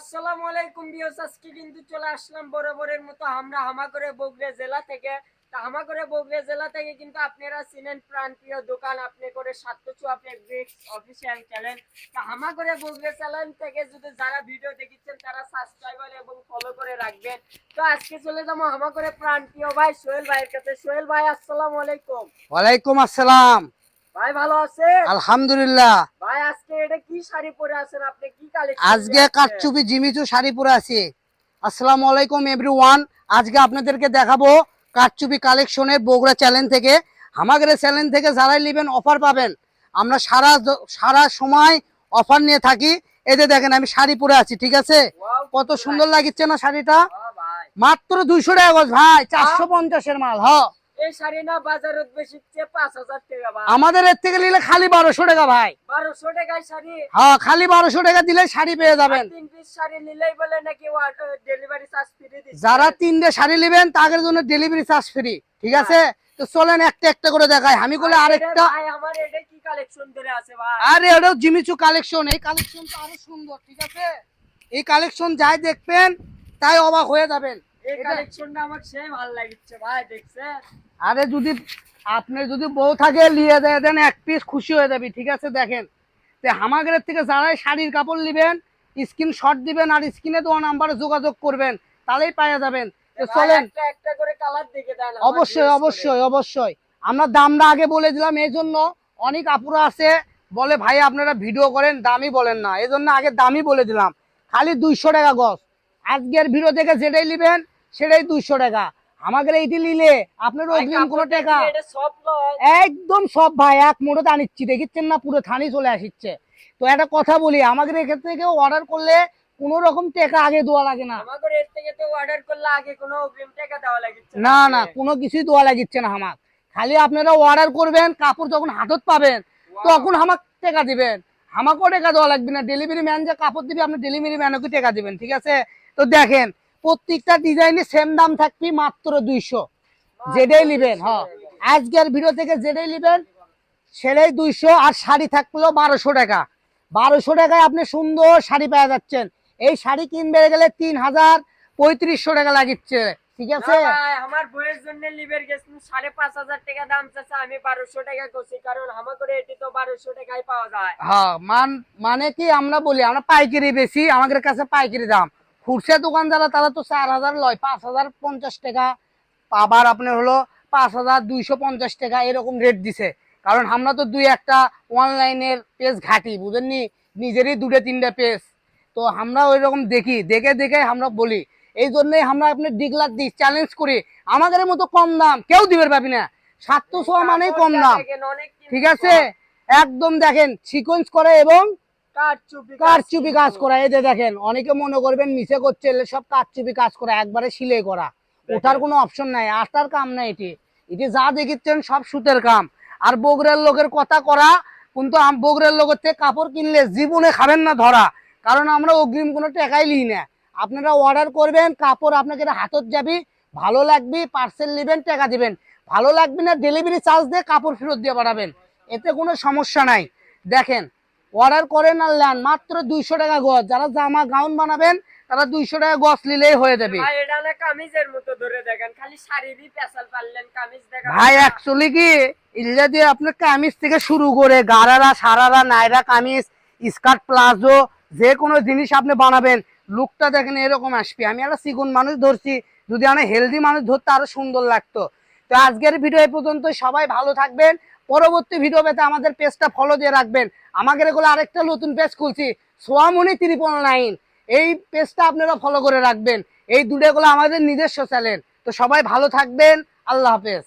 আসসালামু আলাইকুম বিয়স আজকে কিন্তু চলে আসলাম বরাবরের মতো আমরা হামাগরে বগুড়া জেলা থেকে। তা হামাগরে বগুড়া জেলা থেকে কিন্তু আপনারা চিনেন প্রাণপ্রিয় দোকান আপনি করে সাতশো আপনি ব্রিক্স অফিসিয়াল চ্যানেল। তা হামাগরে বগুড়া চ্যানেল থেকে যদি যারা ভিডিও দেখিচ্ছেন তারা সাবস্ক্রাইবার এবং ফলো করে রাখবেন। তো আজকে চলে যাব হামাগরে প্রাণপ্রিয় ভাই সোহেল ভাইয়ের কাছে। সোহেল ভাই আসসালামু আলাইকুম। ওয়ালাইকুম আসসালাম। ভাই ভালো আছেন? আলহামদুলিল্লাহ। ভাই আজকে এটা শাড়ি পরে আছেন? আপনি কি কালেকশন আজকে কাটচুপি জিমিচু শাড়ি পরে আছি। আসসালামু আলাইকুম এভরিওয়ান আজকে আপনাদেরকে দেখাবো কাটচুপি বগুড়া চ্যানেল থেকে। আমাদের চ্যানেল থেকে যারাই নেবেন অফার পাবেন। আমরা সারা সারা সময় অফার নিয়ে থাকি। এতে দেখেন আমি শাড়ি পরে আছি ঠিক আছে? কত সুন্দর লাগিচ্ছে না শাড়িটা? মাত্র দুইশো টাকা ভাই চারশো পঞ্চাশের মাল হ। এই শাড়ি না বাজারত বেশি পাঁচ হাজার টাকা ভাই। আমাদের এর থেকে নিলে খালি বারোশো টাকা ভাই। বারোশো টাকায় শাড়ি। হ্যাঁ খালি বারোশো টাকা দিলে শাড়ি পেয়ে যাবেন। আর তিন পিস শাড়ি নিলেই বলে নাকি ডেলিভারি চার্জ ফ্রি যারা তিনটে শাড়ি নেবেন তাদের জন্য ডেলিভারি চার্জ ফ্রি ঠিক আছে? তো চলেন একটা একটা করে দেখাই। আমি বলে আরেকটা আমার এটা কি কালেকশন ধরে আছে ভাই? আরে এটাও জিমিচু কালেকশন এই কালেকশন তো আরও সুন্দর ঠিক আছে? এই কালেকশন যাই দেখবেন তাই অবাক হয়ে যাবেন। এই কালেকশনটা আমার সেই ভালো লাগছে ভাই দেখছেন? আরে যদি আপনি যদি বউ থাকে নিয়ে দেয় দেন এক পিস খুশি হয়ে যাবি ঠিক আছে? দেখেন। তো হামাগের থেকে যারাই শাড়ির কাপড় নেবেন স্ক্রিন শট দিবেন আর স্ক্রিনে দেওয়া নাম্বারে যোগাযোগ করবেন তাহলেই পাওয়া যাবেন। চলেন। একটা একটা করে কালার দেখে দেন অবশ্যই অবশ্যই অবশ্যই। আমরা দামটা আগে বলে দিলাম এই জন্য অনেক আপুরা আছে বলে ভাই আপনারা ভিডিও করেন দামই বলেন না। এই জন্য আগে দামই বলে দিলাম। খালি দুইশো টাকা গজ। আজকের ভিডিও থেকে যেটাই নেবেন সেটাই দুইশো টাকা। আমাদের এইটি নিলে আপনার অগ্রিম কোনো টাকা? একদম সব ভাই এক মোড়ে আনিচ্ছি দেখিচ্ছেন না পুরো থানি চলে আসিচ্ছে। তো একটা কথা বলি আমাদের এখান থেকে অর্ডার করলে কোনো রকম টাকা আগে দেওয়া লাগে না। না না কোনো কিছুই দেওয়া লাগিচ্ছে না হামাক খালি আপনারা অর্ডার করবেন কাপড় যখন হাতত পাবেন তখন হামাক টাকা দিবেন। আমাকেও টাকা দেওয়া লাগবে না। ডেলিভারি ম্যান যে কাপড় দিবে আপনি ডেলিভারি ম্যানকে টাকা দিবেন ঠিক আছে? তো দেখেন প্রত্যেকটা ডিজাইনে সেম দাম থাকবে মাত্র দুইশো। যেটাই নেবেন হ্যাঁ আজকের ভিডিও থেকে যেটাই নেবেন সেটাই দুইশো আর শাড়ি থাকল বারোশো টাকা। বারোশো টাকায় আপনি সুন্দর শাড়ি পেয়ে যাচ্ছেন। এই শাড়ি কিনবে গেলে তিন হাজার পঁয়ত্রিশশো টাকা লাগিচ্ছে ঠিক আছে? আমার বইয়ের জন্য সাড়ে পাঁচ হাজার টাকা দাম চাচ্ছে আমি বারোশো টাকা করছি কারণ আমার করে এটি তো বারোশো টাকায় পাওয়া যায়। হ্যাঁ মান মানে কি আমরা বলি আমরা পাইকারি বেশি আমাদের কাছে পাইকারি দাম। খুচরা দোকান যারা তারা তো চার হাজার লয় পাঁচ হাজার পঞ্চাশ টাকা। আবার আপনার হলো পাঁচ হাজার দুইশো পঞ্চাশ টাকা এরকম রেট দিছে। কারণ আমরা তো দুই একটা অনলাইনের পেজ ঘাটি বুঝেননি? নিজেরই দুটো তিনটা পেজ। তো আমরা ওই রকম দেখি দেখে দেখে আমরা বলি। এই জন্যই আমরা আপনি ডিগলার দিই চ্যালেঞ্জ করি। আমাদের মতো কম দাম কেউ দিবে পাবি না। সাতশো মানেই কম দাম। ঠিক আছে? একদম দেখেন সিকোয়েন্স করে এবং কারচুপি কাজ করা এই যে দেখেন অনেকে মনে করবেন মিশে করছে সব কারচুপি কাজ করা একবারে সিলাই করা। ওটার কোনো অপশন নাই আটার কাম নাই এটি। এটি যা দেখিচ্ছেন সব সুতের কাম। আর বগরের লোকের কথা করা কিন্তু বগরের লোকের থেকে কাপড় কিনলে জীবনে খাবেন না ধরা। কারণ আমরা অগ্রিম কোনো টাকাই লিই না। আপনারা অর্ডার করবেন কাপড় আপনাকে হাতত যাবি ভালো লাগবে পার্সেল নেবেন টাকা দিবেন। ভালো লাগবে না ডেলিভারি চার্জ দিয়ে কাপড় ফেরত দিয়ে পাঠাবেন। এতে কোনো সমস্যা নাই। দেখেন অর্ডার করেন আর নেন মাত্র দুইশো টাকা গজ। যারা জামা গাউন বানাবেন তারা দুইশো টাকা গজ নিলেই হয়ে যাবে। ভাই না। অ্যাকচুয়ালি কি ইল্লা দিয়ে আপনার কামিজ থেকে শুরু করে গারারা সারারা নাইরা কামিজ স্কার্ট প্লাজো যে কোনো জিনিস আপনি বানাবেন। লুকটা দেখেন এরকম আসবে। আমি একটা চিকন মানুষ ধরছি যদি আমি হেলদি মানুষ ধরতে আরও সুন্দর লাগতো। তো আজকের ভিডিও পর্যন্ত সবাই ভালো থাকবেন। পরবর্তী ভিডিও পেতে আমাদের পেজটা ফলো দিয়ে রাখবেন। আমাদের এগুলো আরেকটা নতুন পেজ খুলছি সোয়ামনি ত্রিপল নাইন। এই পেজটা আপনারা ফলো করে রাখবেন। এই দুটোগুলো আমাদের নিজস্ব চ্যানেল তো সবাই ভালো থাকবেন। আল্লাহ হাফেজ।